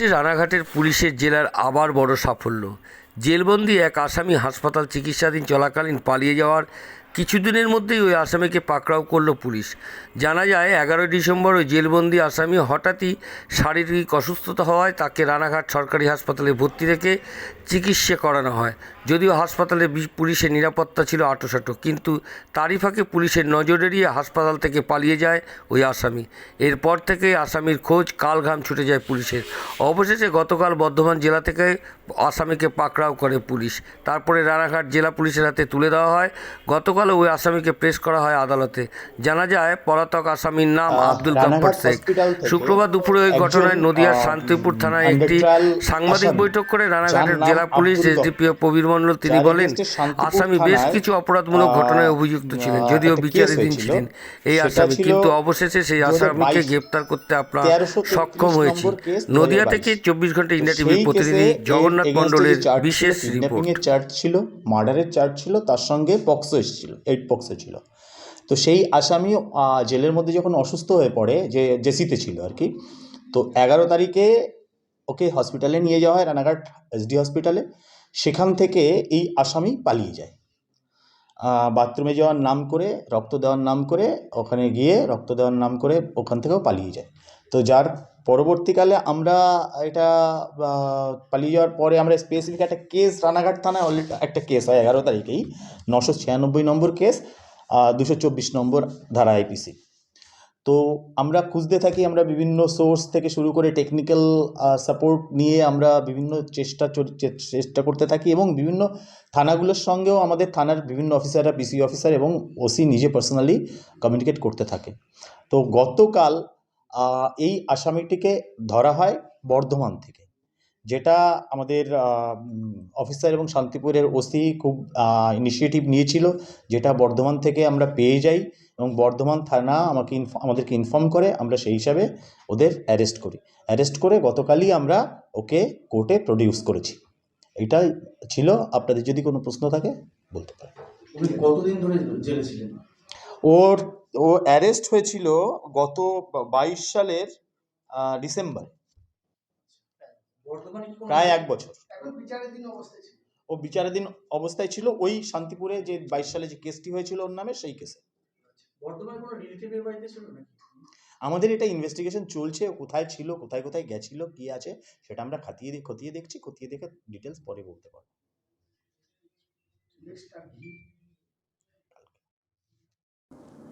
রানাঘাটের পুলিশের জেলার আবার বড় সাফল্য। জেলবন্দি এক আসামি হাসপাতাল চিকিৎসাধীন চলাকালীন পালিয়ে যাওয়ার কিছুদিনের মধ্যেই ওই আসামিকে পাকড়াও করল পুলিশ। জানা যায়, এগারোই ডিসেম্বর ওই জেলবন্দি আসামি হঠাৎই শারীরিক অসুস্থতা হওয়ায় তাকে রানাঘাট সরকারি হাসপাতালে ভর্তি রেখে চিকিৎসা করানো হয়। যদিও হাসপাতালে পুলিশের নিরাপত্তা ছিল আটোসাটো, কিন্তু তারই ফাঁকে পুলিশের নজর এড়িয়ে হাসপাতাল থেকে পালিয়ে যায় ওই আসামি। এরপর থেকে আসামির খোঁজ কালঘাম ছুটে যায় পুলিশের। অবশেষে গতকাল বর্ধমান জেলা থেকে আসামিকে পাকড়াও করে পুলিশ। তারপরে রানাঘাট জেলা পুলিশের হাতে তুলে দেওয়া হয়। গতকাল ওই আসামিকে প্রেস করা হয় আদালতে। জানা যায় পলাতক আসামির নাম আব্দুল রানাঘাট শেখ। শুক্রবার দুপুরে ওই ঘটনায় নদিয়ার শান্তিপুর থানায় একটি সাংবাদিক বৈঠক করে রানাঘাটের জেলা পুলিশ এসডিপিও প্রবীর মণ্ডল তিনি বলেন আসামি বেশ কিছু অপরাধমূলক ঘটনায় অভিযুক্ত ছিলেন যদিও বিচারাধীন। ছিলেন এই আসামি কিন্তু অবশেষে সেই আসামিকে গ্রেপ্তার করতে আপনার সক্ষম হয়েছি। নদিয়া থেকে চব্বিশ ঘণ্টা ইন্ডিয়া টিভির প্রতিনিধি জগন্নাথ মণ্ডলের বিশেষ রিপোর্ট চার্জ ছিল মার্ডারের চার্জ ছিল তার সঙ্গে পক্সো এসেছিল। এইট পক্সো ছিল। তো সেই আসামি জেলের মধ্যে যখন অসুস্থ হয়ে পড়ে, যে জেসিতে ছিল আর কি, তো এগারো তারিখে ওকে হসপিটালে নিয়ে যাওয়া হয়, রানাঘাট এসডি হসপিটালে সেখান থেকে এই আসামি পালিয়ে যায়। বাথরুমে যাওয়ার নাম করে, রক্ত দেওয়ার নাম করে, ওখানে গিয়ে রক্ত দেওয়ার নাম করে ওখান থেকেও পালিয়ে যায়। তো যার পরবর্তীকালে আমরা এটা পালিয়ে যাওয়ার পরে আমরা স্পেসিফিক একটা কেস রানাঘাট থানায় অলরেডি একটা কেস হয় এগারো তারিখেই, নশো ছিয়ানব্বই নম্বর কেস দুশো চব্বিশ নম্বর ধারা আইপিসি তো আমরা খুঁজতে থাকি, আমরা বিভিন্ন সোর্স থেকে শুরু করে টেকনিক্যাল সাপোর্ট নিয়ে আমরা বিভিন্ন চেষ্টা চেষ্টা করতে থাকি এবং বিভিন্ন থানাগুলোর সঙ্গেও আমাদের থানার বিভিন্ন অফিসাররা পিসি অফিসার এবং ওসি নিজে পার্সোনালি কমিউনিকেট করতে থাকে। তো গতকাল এই আসামিটিকে ধরা হয় বর্ধমান থেকে যেটা আমাদের অফিসার এবং শান্তিপুরের ওসি খুব ইনিশিয়েটিভ নিয়েছিল যেটা বর্ধমান থেকে আমরা পেয়ে যাই এবং বর্ধমান থানা আমাকে আমাদেরকে ইনফর্ম করে আমরা সেই হিসাবে ওদের অ্যারেস্ট করি। অ্যারেস্ট করে গতকালই আমরা ওকে কোর্টে প্রডিউস করেছি। এটা ছিল আপনাদের যদি কোনো প্রশ্ন থাকে বলতে পারেন। কতদিন ধরে জেলে ছিলেন? ওর ও অ্যারেস্ট হয়েছিল গত বাইশ সালের ডিসেম্বর। প্রায় এক বছর। ও বিচারাধীন অবস্থায় ছিল, ওই শান্তিপুরে যে বাইশ সালে যে কেসটি হয়েছিল ওর নামে, সেই কেসে আমাদের এটা ইনভেস্টিগেশন চলছে, কোথায় ছিল, কোথায় কোথায় গেছিল, কি আছে, সেটা আমরা খাতিয়ে খতিয়ে দেখছি, খতিয়ে দেখে ডিটেলস পরে বলতে পারব।